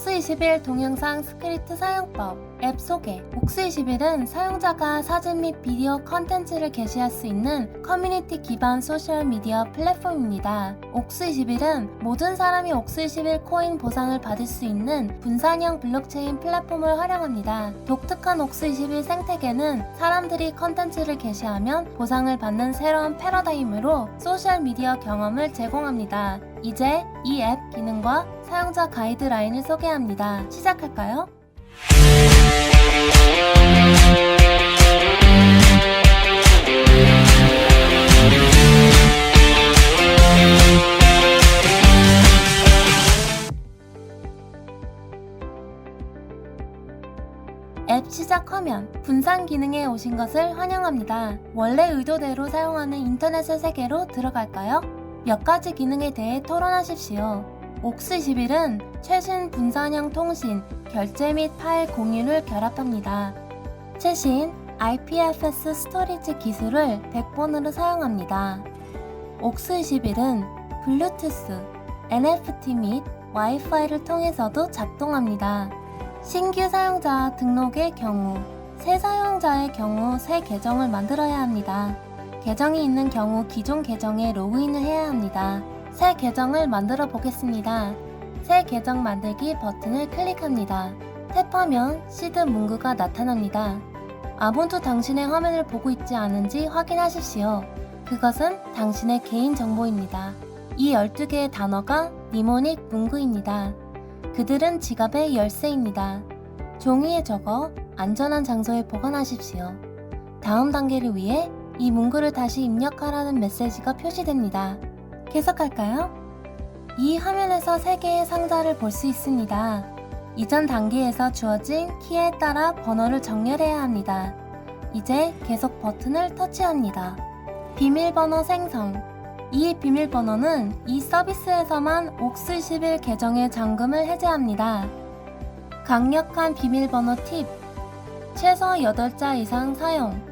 옥스21 동영상 스크립트 사용법 앱 소개 옥스21은 사용자가 사진 및 비디오 컨텐츠를 게시할 수 있는 커뮤니티 기반 소셜미디어 플랫폼입니다. 옥스21은 모든 사람이 옥스21 코인 보상을 받을 수 있는 분산형 블록체인 플랫폼을 활용합니다. 독특한 옥스21 생태계는 사람들이 컨텐츠를 게시하면 보상을 받는 새로운 패러다임으로 소셜미디어 경험을 제공합니다. 이제 이 앱 기능과 사용자 가이드라인을 소개합니다. 시작할까요? 앱 시작 화면 분산 기능에 오신 것을 환영합니다. 원래 의도대로 사용하는 인터넷의 세계로 들어갈까요? 몇 가지 기능에 대해 토론하십시오. 옥스21은 최신 분산형 통신, 결제 및 파일 공유를 결합합니다. 최신 IPFS 스토리지 기술을 100번으로 사용합니다. 옥스21은 블루투스, NFT 및 와이파이를 통해서도 작동합니다. 신규 사용자 등록의 경우, 새 사용자의 경우 새 계정을 만들어야 합니다. 계정이 있는 경우 기존 계정에 로그인을 해야 합니다. 새 계정을 만들어 보겠습니다. 새 계정 만들기 버튼을 클릭합니다. 탭하면 시드 문구가 나타납니다. 아무도 당신의 화면을 보고 있지 않은지 확인하십시오. 그것은 당신의 개인 정보입니다. 이 12개의 단어가 니모닉 문구입니다. 그들은 지갑의 열쇠입니다. 종이에 적어 안전한 장소에 보관하십시오. 다음 단계를 위해 이 문구를 다시 입력하라는 메시지가 표시됩니다. 계속할까요? 이 화면에서 3개의 상자를 볼 수 있습니다. 이전 단계에서 주어진 키에 따라 번호를 정렬해야 합니다. 이제 계속 버튼을 터치합니다. 비밀번호 생성. 이 비밀번호는 이 서비스에서만 옥스11 계정의 잠금을 해제합니다. 강력한 비밀번호 팁. 최소 8자 이상 사용.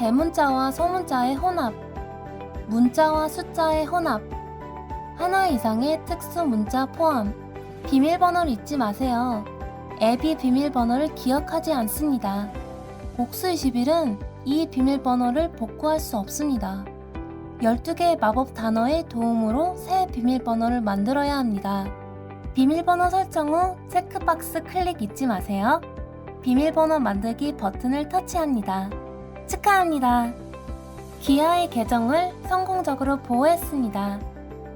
대문자와 소문자의 혼합. 문자와 숫자의 혼합. 하나 이상의 특수 문자 포함. 비밀번호를 잊지 마세요. 앱이 비밀번호를 기억하지 않습니다. 옥스21은 이 비밀번호를 복구할 수 없습니다. 12개의 마법 단어의 도움으로 새 비밀번호를 만들어야 합니다. 비밀번호 설정 후 체크박스 클릭 잊지 마세요. 비밀번호 만들기 버튼을 터치합니다. 축하합니다. 기아의 계정을 성공적으로 보호했습니다.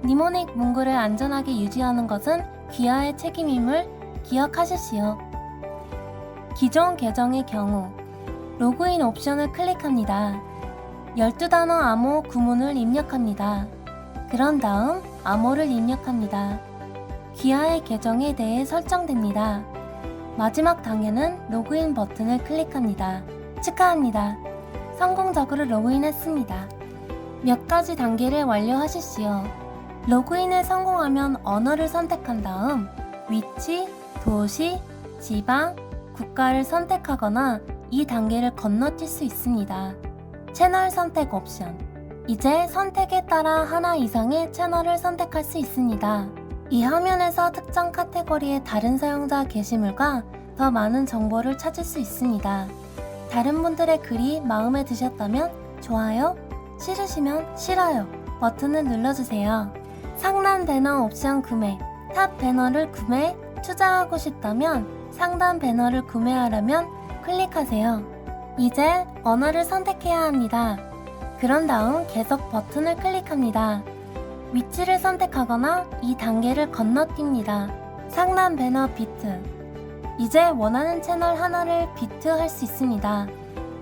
니모닉 문구를 안전하게 유지하는 것은 기아의 책임임을 기억하십시오. 기존 계정의 경우 로그인 옵션을 클릭합니다. 12단어 암호 구문을 입력합니다. 그런 다음 암호를 입력합니다. 기아의 계정에 대해 설정됩니다. 마지막 단계는 로그인 버튼을 클릭합니다. 축하합니다. 성공적으로 로그인했습니다. 몇 가지 단계를 완료하십시오. 로그인에 성공하면 언어를 선택한 다음 위치, 도시, 지방, 국가를 선택하거나 이 단계를 건너뛸 수 있습니다. 채널 선택 옵션. 이제 선택에 따라 하나 이상의 채널을 선택할 수 있습니다. 이 화면에서 특정 카테고리의 다른 사용자 게시물과 더 많은 정보를 찾을 수 있습니다. 다른 분들의 글이 마음에 드셨다면 좋아요, 싫으시면 싫어요 버튼을 눌러주세요. 상단 배너 옵션 구매, 탑 배너를 구매, 투자하고 싶다면 상단 배너를 구매하려면 클릭하세요. 이제 언어를 선택해야 합니다. 그런 다음 계속 버튼을 클릭합니다. 위치를 선택하거나 이 단계를 건너뜁니다. 상단 배너 비트. 이제 원하는 채널 하나를 비트할 수 있습니다.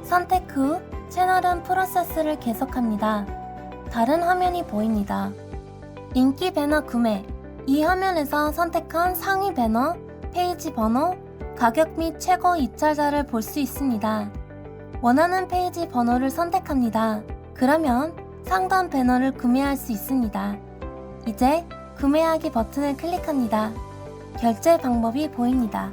선택 후 채널은 프로세스를 계속합니다. 다른 화면이 보입니다. 인기 배너 구매. 이 화면에서 선택한 상위 배너, 페이지 번호, 가격 및 최고 입찰자를 볼 수 있습니다. 원하는 페이지 번호를 선택합니다. 그러면 상단 배너를 구매할 수 있습니다. 이제 구매하기 버튼을 클릭합니다. 결제 방법이 보입니다.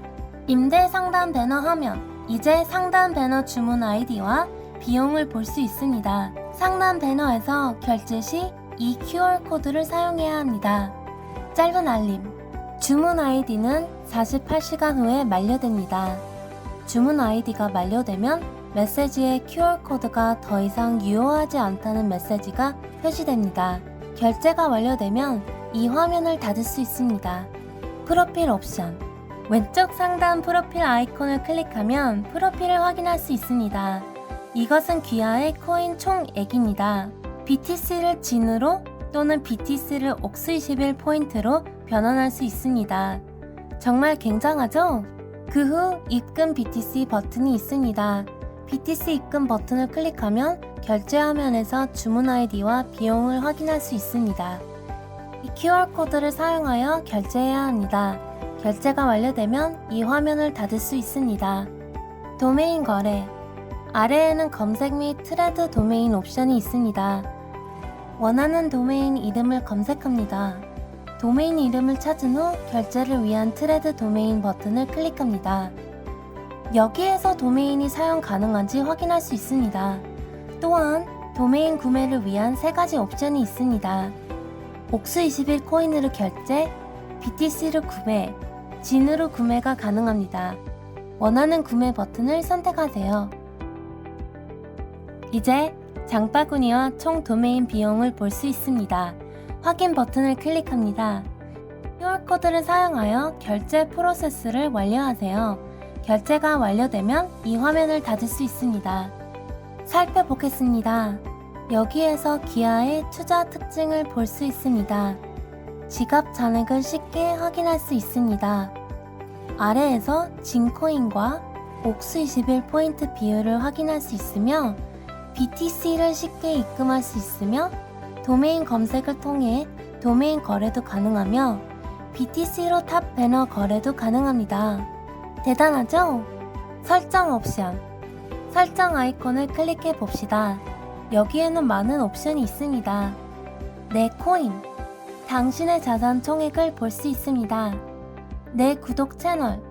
임대 상단 배너 화면. 이제 상단 배너 주문 아이디와 비용을 볼 수 있습니다. 상단 배너에서 결제 시 이 QR코드를 사용해야 합니다. 짧은 알림. 주문 아이디는 48시간 후에 만료됩니다. 주문 아이디가 만료되면 메시지에 QR코드가 더 이상 유효하지 않다는 메시지가 표시됩니다. 결제가 완료되면 이 화면을 닫을 수 있습니다. 프로필 옵션 왼쪽 상단 프로필 아이콘을 클릭하면 프로필을 확인할 수 있습니다. 이것은 귀하의 코인 총액입니다. BTC를 진으로 또는 BTC를 옥스21 포인트로 변환할 수 있습니다. 정말 굉장하죠? 그 후 입금 BTC 버튼이 있습니다. BTC 입금 버튼을 클릭하면 결제 화면에서 주문 아이디와 비용을 확인할 수 있습니다. 이 QR코드를 사용하여 결제해야 합니다. 결제가 완료되면 이 화면을 닫을 수 있습니다. 도메인 거래 아래에는 검색 및 트레드 도메인 옵션이 있습니다. 원하는 도메인 이름을 검색합니다. 도메인 이름을 찾은 후 결제를 위한 트레드 도메인 버튼을 클릭합니다. 여기에서 도메인이 사용 가능한지 확인할 수 있습니다. 또한 도메인 구매를 위한 세 가지 옵션이 있습니다. 옥수21 코인으로 결제, BTC로 구매, 진으로 구매가 가능합니다. 원하는 구매 버튼을 선택하세요. 이제 장바구니와 총 도메인 비용을 볼 수 있습니다. 확인 버튼을 클릭합니다. QR코드를 사용하여 결제 프로세스를 완료하세요. 결제가 완료되면 이 화면을 닫을 수 있습니다. 살펴보겠습니다. 여기에서 기아의 투자 특징을 볼 수 있습니다. 지갑 잔액을 쉽게 확인할 수 있습니다. 아래에서 진코인과 옥수21 포인트 비율을 확인할 수 있으며 BTC를 쉽게 입금할 수 있으며 도메인 검색을 통해 도메인 거래도 가능하며 BTC로 탑 배너 거래도 가능합니다. 대단하죠? 설정 옵션 설정 아이콘을 클릭해 봅시다. 여기에는 많은 옵션이 있습니다. 내 코인 당신의 자산 총액을 볼 수 있습니다. 내 구독 채널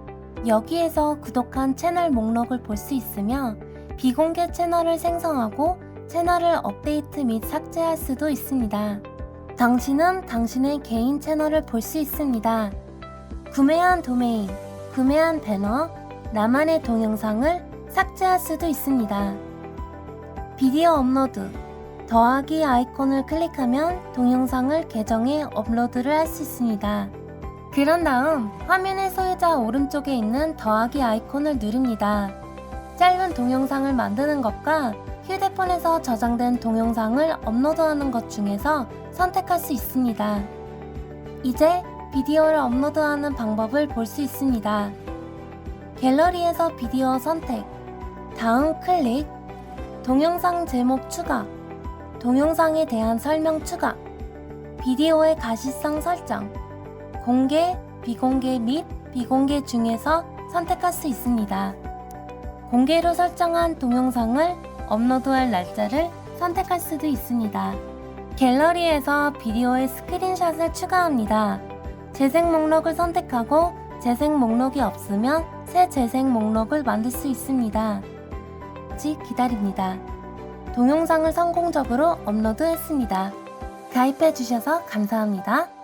여기에서 구독한 채널 목록을 볼 수 있으며 비공개 채널을 생성하고 채널을 업데이트 및 삭제할 수도 있습니다. 당신은 당신의 개인 채널을 볼 수 있습니다. 구매한 도메인, 구매한 배너, 나만의 동영상을 삭제할 수도 있습니다. 비디오 업로드, 더하기 아이콘을 클릭하면 동영상을 계정에 업로드를 할 수 있습니다. 그런 다음 화면의 소유자 오른쪽에 있는 더하기 아이콘을 누릅니다. 짧은 동영상을 만드는 것과 휴대폰에서 저장된 동영상을 업로드하는 것 중에서 선택할 수 있습니다. 이제 비디오를 업로드하는 방법을 볼 수 있습니다. 갤러리에서 비디오 선택, 다음 클릭, 동영상 제목 추가, 동영상에 대한 설명 추가, 비디오의 가시성 설정, 공개, 비공개 및 비공개 중에서 선택할 수 있습니다. 공개로 설정한 동영상을 업로드할 날짜를 선택할 수도 있습니다. 갤러리에서 비디오의 스크린샷을 추가합니다. 재생 목록을 선택하고 재생 목록이 없으면 새 재생 목록을 만들 수 있습니다. 지 기다립니다. 동영상을 성공적으로 업로드했습니다. 가입해 주셔서 감사합니다.